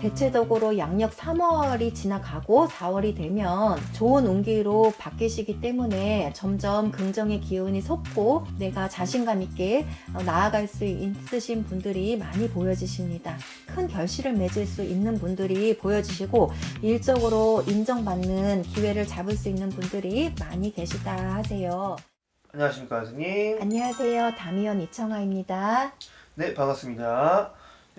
대체적으로 양력 3월이 지나가고 4월이 되면 좋은 운기로 바뀌시기 때문에 점점 긍정의 기운이 솟고 내가 자신감 있게 어, 나아갈 수 있으신 분들이 많이 보여지십니다. 큰 결실을 맺을 수 있는 분들이 보여지시고 일적으로 인정받는 기회를 잡을 수 있는 분들이 많이 계시다 하세요. 안녕하십니까 선생님. 안녕하세요. 다미연 이청아입니다. 네 반갑습니다.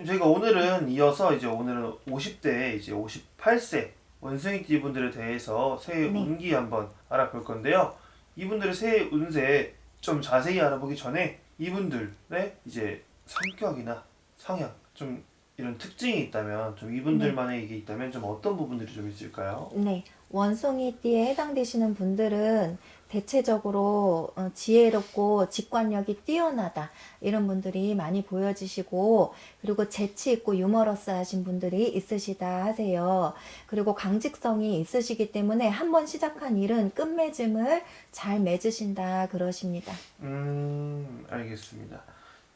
저희가 오늘은 이어서 이제 오늘은 50대 이제 58세 원숭이띠 분들에 대해서 새해 네. 운기 한번 알아볼 건데요. 이분들의 새해 운세 좀 자세히 알아보기 전에 이분들의 이제 성격이나 성향 좀 이런 특징이 있다면 좀 이분들만의 이게 있다면 좀 어떤 부분들이 좀 있을까요? 네, 원숭이띠에 해당되시는 분들은 대체적으로 어, 지혜롭고 직관력이 뛰어나다 이런 분들이 많이 보여지시고 그리고 재치 있고 유머러스하신 분들이 있으시다 하세요. 그리고 강직성이 있으시기 때문에 한번 시작한 일은 끝맺음을 잘 맺으신다 그러십니다. 음 알겠습니다.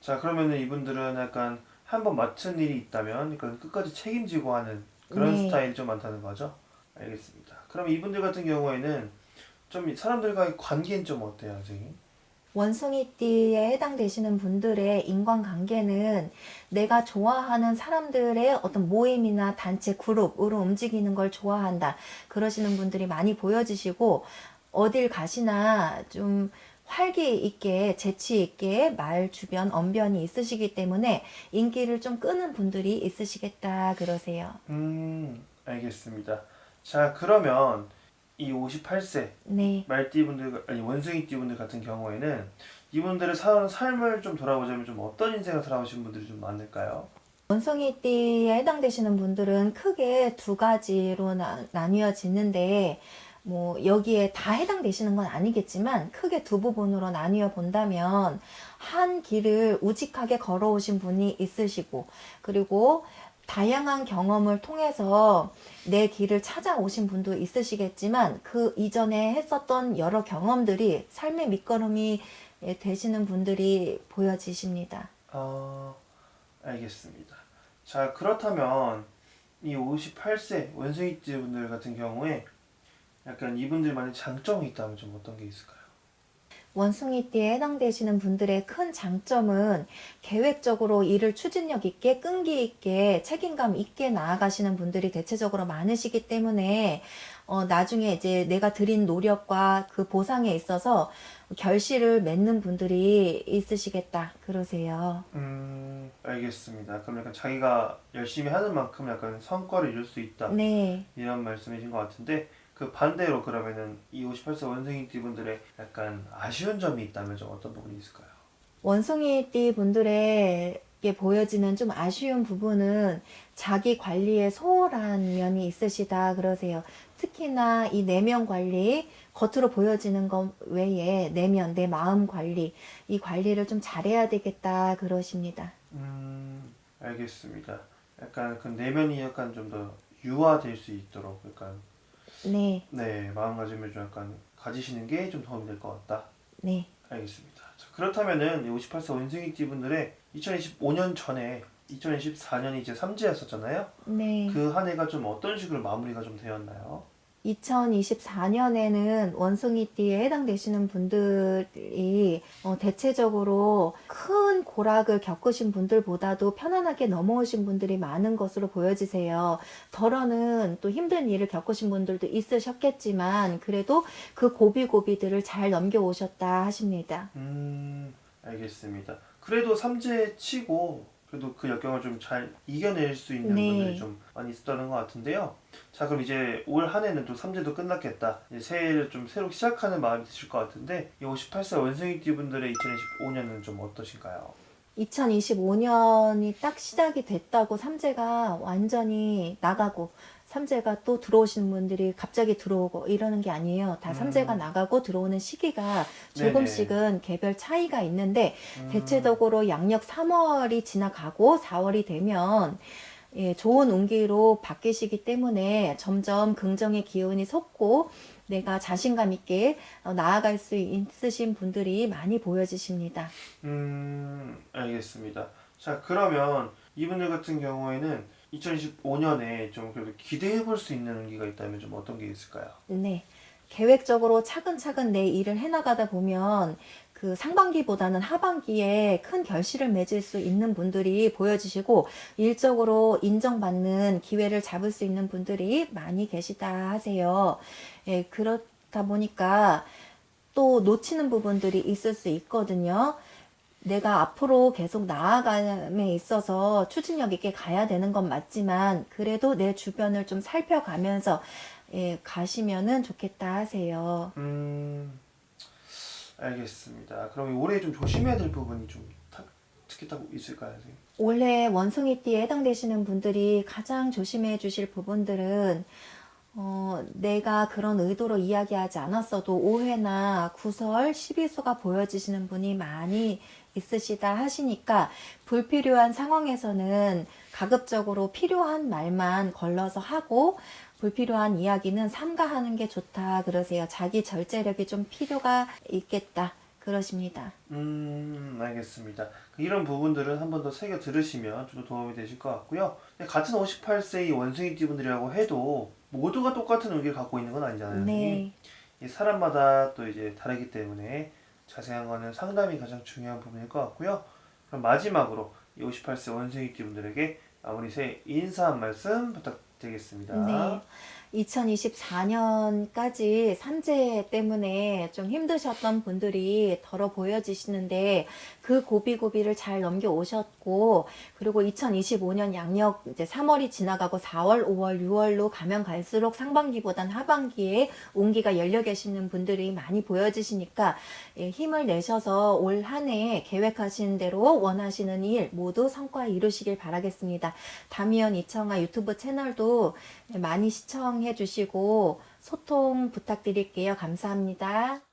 자 그러면은 이분들은 약간 한번 맡은 일이 있다면 그건 끝까지 책임지고 하는 그런 네. 스타일이 좀 많다는 거죠. 알겠습니다. 그럼 이분들 같은 경우에는 좀 사람들과의 관계는 좀 어때요, 선생님? 원숭이띠에 해당되시는 분들의 인간관계는 내가 좋아하는 사람들의 어떤 모임이나 단체 그룹으로 움직이는 걸 좋아한다. 그러시는 분들이 많이 보여지시고 어딜 가시나 좀 활기 있게 재치 있게 말 주변 언변이 있으시기 때문에 인기를 좀 끄는 분들이 있으시겠다 그러세요. 음 알겠습니다. 자 그러면 이 58세 네. 말띠분들 아니 원숭이띠분들 같은 경우에는 이분들의 사는 삶을 좀 돌아보자면 좀 어떤 인생을 살아오신 분들이 좀 많을까요? 원숭이띠에 해당되시는 분들은 크게 두 가지로 나, 나뉘어지는데 뭐 여기에 다 해당되시는 건 아니겠지만 크게 두 부분으로 나뉘어 본다면 한 길을 우직하게 걸어오신 분이 있으시고 그리고 다양한 경험을 통해서 내 길을 찾아오신 분도 있으시겠지만 그 이전에 했었던 여러 경험들이 삶의 밑거름이 되시는 분들이 보여지십니다. 아, 알겠습니다. 자, 그렇다면 이 58세 원숭이띠 분들 같은 경우에 약간 이분들만의 장점이 있다면 좀 어떤 게 있을까요? 원숭이띠에 해당되시는 분들의 큰 장점은 계획적으로 일을 추진력 있게 끈기 있게 책임감 있게 나아가시는 분들이 대체적으로 많으시기 때문에 어, 나중에 이제 내가 들인 노력과 그 보상에 있어서 결실을 맺는 분들이 있으시겠다 그러세요. 음, 알겠습니다. 그럼 약간 자기가 열심히 하는 만큼 약간 성과를 이룰 수 있다. 네. 이런 말씀이신 것 같은데 그 반대로 그러면은 이 58세 원숭이띠 분들의 약간 아쉬운 점이 있다면 좀 어떤 부분이 있을까요? 원숭이띠 분들에게 보여지는 좀 아쉬운 부분은 자기 관리에 소홀한 면이 있으시다 그러세요. 특히나 이 내면 관리, 겉으로 보여지는 것 외에 내면, 내 마음 관리, 이 관리를 좀 잘해야 되겠다 그러십니다. 음, 알겠습니다. 약간 그 내면이 약간 좀 더 유화될 수 있도록 약간 네, 네 마음가짐을 좀 약간 가지시는 게 좀 도움이 될 것 같다. 네. 알겠습니다. 자, 그렇다면은 이 58세 원숭이띠 분들의 2025년 전에 2024년이 이제 삼재였었잖아요. 네. 그 한 해가 좀 어떤 식으로 마무리가 좀 되었나요? 2024년에는 원숭이띠에 해당되시는 분들이 어, 대체적으로 큰 고락을 겪으신 분들보다도 편안하게 넘어오신 분들이 많은 것으로 보여지세요. 덜어는 또 힘든 일을 겪으신 분들도 있으셨겠지만 그래도 그 고비고비들을 잘 넘겨오셨다 하십니다. 음, 알겠습니다. 그래도 삼재 치고 그래도 그 역경을 좀 잘 이겨낼 수 있는 네. 분들이 좀 많이 있었다는 것 같은데요. 자, 그럼 이제 올 한 해는 또 삼재도 끝났겠다. 이제 새해를 좀 새로 시작하는 마음이 드실 것 같은데 이 58세 원숭이띠 분들의 2025년은 좀 어떠신가요? 2025년이 딱 시작이 됐다고 삼재가 완전히 나가고 삼재가 또 들어오시는 분들이 갑자기 들어오고 이러는 게 아니에요. 다 음. 삼재가 나가고 들어오는 시기가 조금씩은 개별 차이가 있는데 음, 대체적으로 양력 3월이 지나가고 4월이 되면 예, 좋은 운기로 바뀌시기 때문에 점점 긍정의 기운이 솟고 내가 자신감 있게 어, 나아갈 수 있으신 분들이 많이 보여지십니다. 음, 알겠습니다. 자, 그러면 이분들 같은 경우에는 2025년에 좀 그래도 기대해 볼 수 있는 운기가 있다면 좀 어떤 게 있을까요? 네. 계획적으로 차근차근 내 일을 해나가다 보면 그 상반기보다는 하반기에 큰 결실을 맺을 수 있는 분들이 보여지시고 일적으로 인정받는 기회를 잡을 수 있는 분들이 많이 계시다 하세요. 예, 그렇다 보니까 또 놓치는 부분들이 있을 수 있거든요. 내가 앞으로 계속 나아감에 있어서 추진력 있게 가야 되는 건 맞지만 그래도 내 주변을 좀 살펴가면서 예, 가시면은 좋겠다 하세요. 음, 알겠습니다. 그럼 올해 좀 조심해야 될 부분이 좀 타- 특히 딱 있을까요, 선생님? 올해 원숭이띠에 해당되시는 분들이 가장 조심해 주실 부분들은 어, 내가 그런 의도로 이야기하지 않았어도 오해나 구설, 시비수가 보여지시는 분이 많이 있으시다 하시니까 불필요한 상황에서는 가급적으로 필요한 말만 걸러서 하고 불필요한 이야기는 삼가하는 게 좋다 그러세요. 자기 절제력이 좀 필요가 있겠다 그러십니다. 음, 알겠습니다. 이런 부분들은 한 번 더 새겨 들으시면 좀더 도움이 되실 것 같고요. 근데 같은 58세 이 원숭이 띠 분들이라고 해도 모두가 똑같은 운기를 갖고 있는 건 아니잖아요. 네. 이 사람마다 또 이제 다르기 때문에 자세한 거는 상담이 가장 중요한 부분일 것 같고요. 그럼 마지막으로 이 58세 원숭이띠 분들에게 새 인사 한 말씀 부탁드리겠습니다. 네. 2024년까지 삼재 때문에 좀 힘드셨던 분들이 덜어 보여지시는데 그 고비고비를 잘 넘겨 오셨고 그리고 2025년 양력 이제 3월이 지나가고 4월, 5월, 6월로 가면 갈수록 상반기보단 하반기에 온기가 열려 계시는 분들이 많이 보여지시니까 예, 힘을 내셔서 올 한 해 계획하신 대로 원하시는 일 모두 성과 이루시길 바라겠습니다. 다미연 이청아 유튜브 채널도 많이 시청해 주시고 소통 부탁드릴게요. 감사합니다.